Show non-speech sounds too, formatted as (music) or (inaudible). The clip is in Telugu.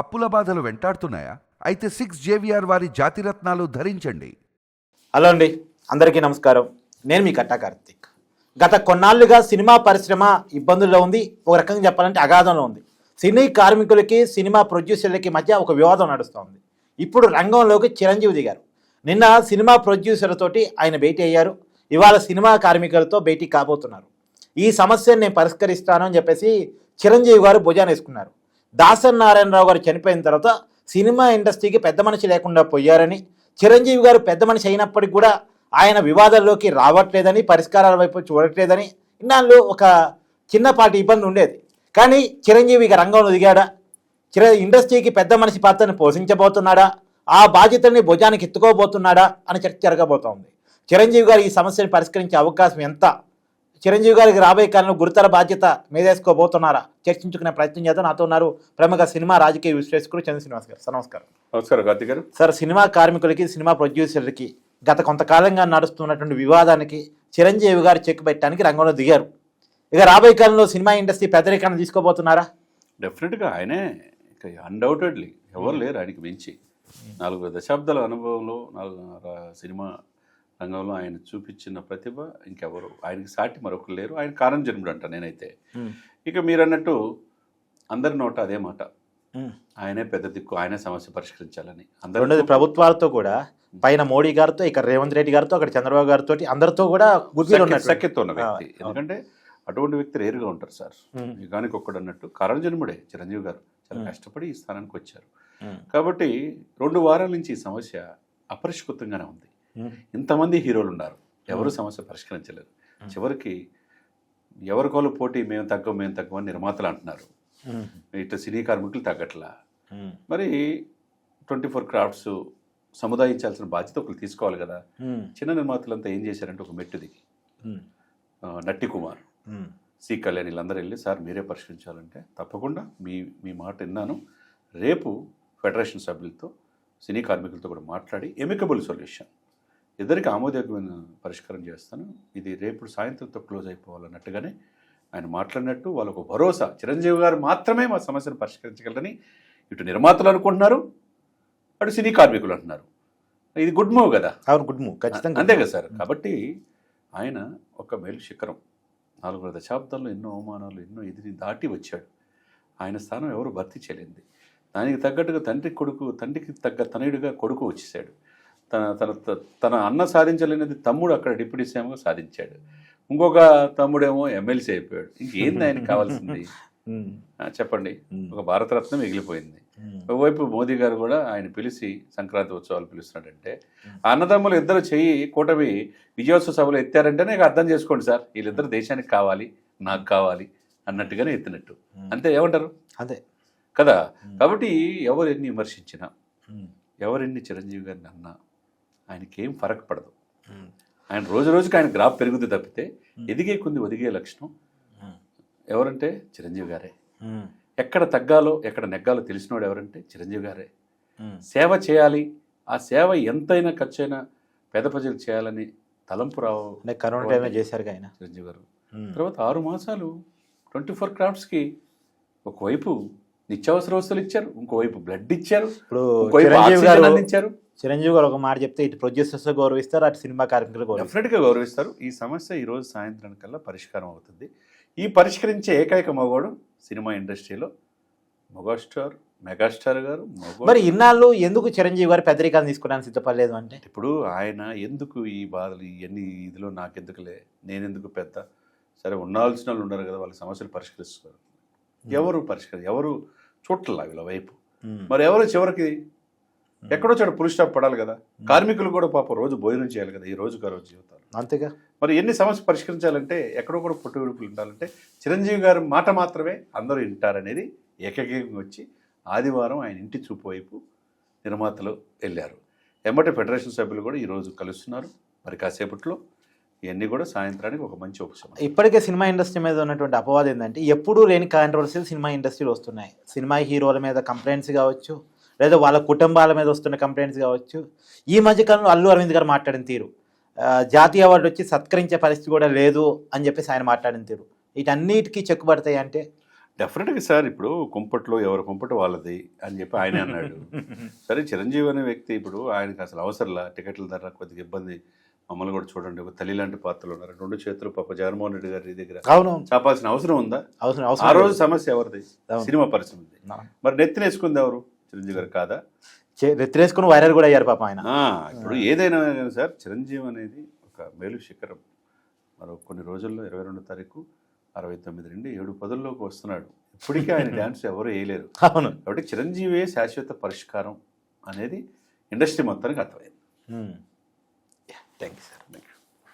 అప్పుల బాధలు వెంటాడుతున్నాయా? అయితే సిక్స్ జేవిఆర్ వారి జాతిరత్నాలు ధరించండి. హలో అండి. అందరికీ నమస్కారం. నేను మీ కట్టా కార్తిక్. గత కొన్నాళ్ళుగా సినిమా పరిశ్రమ ఇబ్బందుల్లో ఉంది. ఒక రకంగా చెప్పాలంటే అగాధంలో ఉంది. సినీ కార్మికులకి సినిమా ప్రొడ్యూసర్లకి మధ్య ఒక వివాదం నడుస్తోంది. ఇప్పుడు రంగంలోకి చిరంజీవి దిగారు. నిన్న సినిమా ప్రొడ్యూసర్లతోటి ఆయన భేటీ అయ్యారు. ఇవాళ సినిమా కార్మికులతో భేటీ కాబోతున్నారు. ఈ సమస్యను నేను పరిష్కరిస్తాను అని చెప్పేసి చిరంజీవి గారు భుజాన్ని వేసుకున్నారు. దాసన్ నారాయణరావు గారు చనిపోయిన తర్వాత సినిమా ఇండస్ట్రీకి పెద్ద మనిషి లేకుండా పోయారని చిరంజీవి గారు పెద్ద మనిషి అయినప్పటికీ కూడా ఆయన వివాదాల్లోకి రావట్లేదని పరిష్కారాల వైపు చూడట్లేదని ఇన్నాళ్ళు ఒక చిన్నపాటి ఇబ్బంది ఉండేది. కానీ చిరంజీవి ఇక రంగంలో దిగాడా? చిర ఇండస్ట్రీకి పెద్ద మనిషి పాత్రని పోషించబోతున్నాడా? ఆ బాధ్యతని భుజానికి ఎత్తుకోబోతున్నాడా? అని చర్చ జరగబోతోంది. చిరంజీవి గారు ఈ సమస్యను పరిష్కరించే అవకాశం ఎంత? చిరంజీవి గారికి రాబోయే కాలంలో గురుతర బాధ్యత మీదేసుకోబోతున్నారా? చర్చించుకునే ప్రయత్నం చేద్దాం. నాతో ఉన్నారు ప్రముఖ సినిమా రాజకీయ విశ్లేషకుడు చంద్ర శ్రీనివాస్ గారు. సార్ నమస్కారం. నమస్కారం కార్తీక్ గారు. సార్ సినిమా కార్మికులకి సినిమా ప్రొడ్యూసర్లకి గత కొంతకాలంగా నడుస్తున్నటువంటి వివాదానికి చిరంజీవి గారు చెక్ పెట్టడానికి రంగంలో దిగారు. ఇక రాబోయే కాలంలో సినిమా ఇండస్ట్రీ పెద్దరికాన్ని తీసుకోబోతున్నారా? డెఫినెట్గా ఆయనే ఇక అన్డౌటెడ్లీ ఎవరు లేరు ఆయనకి మించి. నాలుగు దశాబ్దాల అనుభవంలో నాలుగు సినిమా రంగంలో ఆయన చూపించిన ప్రతిభ ఇంకెవరు? ఆయనకి సాటి మరొకరు లేరు. ఆయన కారణం జన్ముడు అంట నేనైతే ఇక మీరు అన్నట్టు అందరి నోట అదే మాట. ఆయనే పెద్ద దిక్కు ఆయనే సమస్య పరిష్కరించాలని. అందరూ ప్రభుత్వాలతో కూడా పైన మోడీ గారితో ఇక్కడ రేవంత్ రెడ్డి గారితో అక్కడ చంద్రబాబు గారితో అందరితో కూడా సఖ్యత ఉన్న వ్యక్తి. ఎందుకంటే అటువంటి వ్యక్తి రేరుగా ఉంటారు సార్. యుగానికి ఒక్కడు అన్నట్టు. కారణం జన్ముడే చిరంజీవి గారు. చాలా. కష్టపడి ఈ స్థానానికి వచ్చారు. కాబట్టి రెండు వారాల నుంచి ఈ సమస్య అపరిష్కృతంగానే ఉంది. ఇంతమంది హీరోలు ఉన్నారు ఎవరు సమస్య పరిష్కరించలేరు చివరికి ఎవరికోళ్ళు పోటీ మేము తగ్గం మేము తగ్గం అని నిర్మాతలు అంటున్నారు. ఇట్లా సినీ కార్మికులు తగ్గట్లా. మరి ట్వంటీ ఫోర్ క్రాఫ్ట్స్ సముదాయించాల్సిన బాధ్యత ఒకరు తీసుకోవాలి కదా. చిన్న నిర్మాతలంతా ఏం చేశారంటే ఒక మెట్టు దిగి ఉమ్. ఆ, నట్టి కుమార్. సి కళ్యాణ్ వీళ్ళందరూ వెళ్ళి సార్ మీరే పరిష్కరించాలంటే తప్పకుండా మీ మీ మాట విన్నాను రేపు ఫెడరేషన్ సభ్యులతో సినీ కార్మికులతో కూడా మాట్లాడి ఎమికబుల్ సొల్యూషన్ ఇద్దరికి ఆమోదయోగ్యమైన పరిష్కారం చేస్తాను. ఇది రేపు సాయంత్రంతో క్లోజ్ అయిపోవాలన్నట్టుగానే ఆయన మాట్లాడినట్టు వాళ్ళకు భరోసా. చిరంజీవి గారు మాత్రమే మా సమస్యను పరిష్కరించగలరని ఇటు నిర్మాతలు అనుకుంటున్నారు అటు సినీ కార్మికులు అంటున్నారు. ఇది గుడ్ మూవ్ కదా? అవును గుడ్ మూవ్. ఖచ్చితంగా అంతే కదా సార్? కాబట్టి ఆయన ఒక మేలు శిఖరం. నాలుగు దశాబ్దాల్లో ఎన్నో అవమానాలు ఎన్నో ఎదిరి దాటి వచ్చాడు. ఆయన స్థానం ఎవరు భర్తీ చేయలేంది దానికి తగ్గట్టుగా తండ్రి కొడుకు తండ్రికి తగ్గ తనయుడిగా కొడుకు వచ్చేసాడు తన తన తన అన్న సాధించలేనిది తమ్ముడు అక్కడ డిప్యూటీ సీఎంగా సాధించాడు. ఇంకొక తమ్ముడేమో ఎమ్మెల్సీ అయిపోయాడు. ఇంకేంది ఆయనకి కావాల్సింది? (laughs) చెప్పండి. ఒక భారతరత్న మిగిలిపోయింది. ఒకవైపు మోదీ గారు కూడా ఆయన పిలిచి సంక్రాంతి ఉత్సవాలు పిలుస్తున్నాడంటే ఆ అన్నదమ్ములు ఇద్దరు చెయ్యి కూటమి విజయోత్సవ సభలు ఎత్తారంటేనే ఇక అర్థం చేసుకోండి సార్. వీళ్ళిద్దరు దేశానికి కావాలి నాకు కావాలి అన్నట్టుగానే ఎత్తినట్టు. అంతే ఏమంటారు? అదే. కదా? కాబట్టి ఎవరు ఎన్ని విమర్శించినా. ఎవరెన్ని చిరంజీవి గారిని అన్నా ఆయనకి ఏం ఫరక్ పడదు. ఆయన రోజు రోజుకి ఆయన గ్రాఫ్ పెరుగుతుంది తప్పితే ఎదిగే కొంది ఒదిగే లక్షణం. ఎవరంటే చిరంజీవి గారే. ఎక్కడ తగ్గాలో ఎక్కడ నెగ్గాలో తెలిసినోడు ఎవరంటే చిరంజీవి గారే. సేవ చేయాలి ఆ సేవ ఎంతైనా ఖర్చు అయినా పేద ప్రజలకు చేయాలని తలంపు రావు కరోనా టైంలో చేశారు ఆయన చిరంజీవి గారు. తర్వాత ఆరు మాసాలు ట్వంటీ ఫోర్ క్రాఫ్ట్స్కి ఒకవైపు నిత్యావసర వస్తువులు ఇచ్చారు ఇంకోవైపు బ్లడ్ ఇచ్చారు ఇప్పుడు అందించారు చిరంజీవి గారు ఒక మాట చెప్తే ఇటు ప్రొడ్యూసర్స్ గౌరవిస్తారు అటు సినిమా కార్మికులు డెఫినెట్గా గౌరవిస్తారు. ఈ సమస్య ఈ రోజు సాయంత్రానికల్లా పరిష్కారం అవుతుంది. ఈ పరిష్కరించే ఏకైక మగవాడు సినిమా ఇండస్ట్రీలో మెగాస్టార్ మెగాస్టార్ గారు మరి ఇన్నాళ్ళు ఎందుకు చిరంజీవి గారు పెద్దరికాన్ని తీసుకోవడానికి సిద్ధపడలేదు అంటే? ఇప్పుడు ఆయన ఎందుకు ఈ బాధలు ఇవన్నీ ఇదిలో నాకెందుకులే నేనెందుకు పెద్ద? సరే ఉండాల్సిన వాళ్ళు ఉండరు కదా వాళ్ళ సమస్యలు పరిష్కరిస్తారు. ఎవరు పరిష్కరి ఎవరు చూడట్లా వీళ్ళ వైపు. మరి ఎవరు చివరికి ఎక్కడో చోట పులి స్టాప్ పడాలి కదా. కార్మికులు కూడా పాప రోజు భోజనం చేయాలి కదా ఈ రోజుకు ఆ రోజు జీవితాలు. అంతేగా? మరి ఎన్ని సమస్య పరిష్కరించాలంటే ఎక్కడో కూడా పుట్టు విడుపులు ఉండాలంటే చిరంజీవి గారి మాట మాత్రమే అందరూ వింటారనేది ఏకైకంగా వచ్చి ఆదివారం ఆయన ఇంటి చూపు వైపు నిర్మాతలు వెళ్ళారు. ఎమ్మటి ఫెడరేషన్ సభ్యులు కూడా ఈరోజు కలుస్తున్నారు. మరి కాసేపట్లో ఇవన్నీ కూడా సాయంత్రానికి ఒక మంచి ఉపశమనం. ఇప్పటికే సినిమా ఇండస్ట్రీ మీద ఉన్నటువంటి అపవాదం ఏంటంటే ఎప్పుడూ లేని కాంట్రవర్సీలు సినిమా ఇండస్ట్రీలో వస్తున్నాయి. సినిమా హీరోల మీద కంప్లైంట్స్ కావచ్చు లేదా వాళ్ళ కుటుంబాల మీద వస్తున్న కంప్లైంట్స్ కావచ్చు. ఈ మధ్యకాలంలో అల్లు అరవింద్ గారు మాట్లాడిన తీరు. జాతీయ అవార్డు వచ్చి సత్కరించే పరిస్థితి కూడా లేదు అని చెప్పేసి ఆయన మాట్లాడిన తీరు. వీటన్నిటికీ చెక్కుబడతాయి అంటే? డెఫినెట్గా సార్ ఇప్పుడు కుంపట్లో ఎవరి కుంపటి వాళ్ళది అని చెప్పి ఆయనే అన్నాడు. (laughs) సరే చిరంజీవి అనే వ్యక్తి ఇప్పుడు ఆయనకి అసలు అవసరంలా టికెట్ల ధర కొద్దిగా ఇబ్బంది. మమ్మల్ని కూడా చూడండి ఒక తల్లి లాంటి పాత్రలు ఉన్నారు. రెండు చేతులు పాప జగన్మోహన్ రెడ్డి గారి దగ్గర అవును. చాపాల్సిన అవసరం ఉందా? అవసరం ఆ రోజు. సమస్య ఎవరిది. సినిమా పరిశ్రమది అవును. మరి నెత్తినేసుకుంది ఎవరు? చిరంజీవి గారు కాదా? చే- రెత్తిరేసుకుని వైరల్ కూడా అయ్యారు పాప ఆయన. ఇప్పుడు ఏదైనా సార్ చిరంజీవి అనేది ఒక మేలు శిఖరం. మరో కొన్ని రోజుల్లో ఇరవై రెండో తారీఖు అరవై తొమ్మిది నుండి ఏడు పదుల్లోకి వస్తున్నాడు. ఇప్పటికీ ఆయన డ్యాన్స్ ఎవరు వేయలేరు అవును. కాబట్టి చిరంజీవే శాశ్వత పరిష్కారం అనేది ఇండస్ట్రీ మొత్తానికి అర్థమైంది. Thank you sir